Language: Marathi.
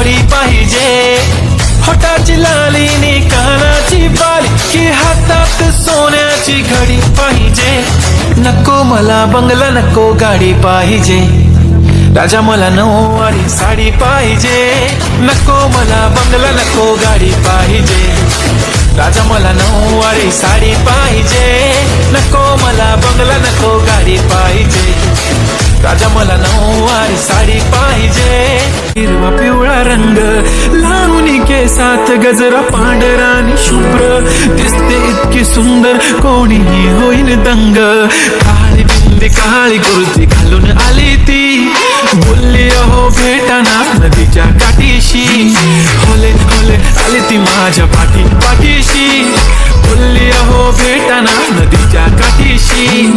ऑडी पाहिजे। होटाची लाली नी कानाची बाली, की हातात सोन्याची घडी पाहिजे. नको मला बंगला, नको गाडी पाहिजे. राजा मला नऊवारी साडी पाहिजे. नको मला बंगला, नको गाडी पाहिजे. राजा मला नऊवारी साडी पाहिजे. नको मला बंगला, नको हिरवा पिवळा रंग लावून केसात गजरा पांढरा आणि शुभ्र. दिसते इतकी सुंदर कोणीही होईल दंग. काळी बिंदी काळी गुरुजी घालून आली ती. बोलली अहो भेटाना नदीच्या काठीशी. होले होले आली ती माझ्या पाठी पाठीशी. बोलली अहो भेटाना नदीच्या काठीशी.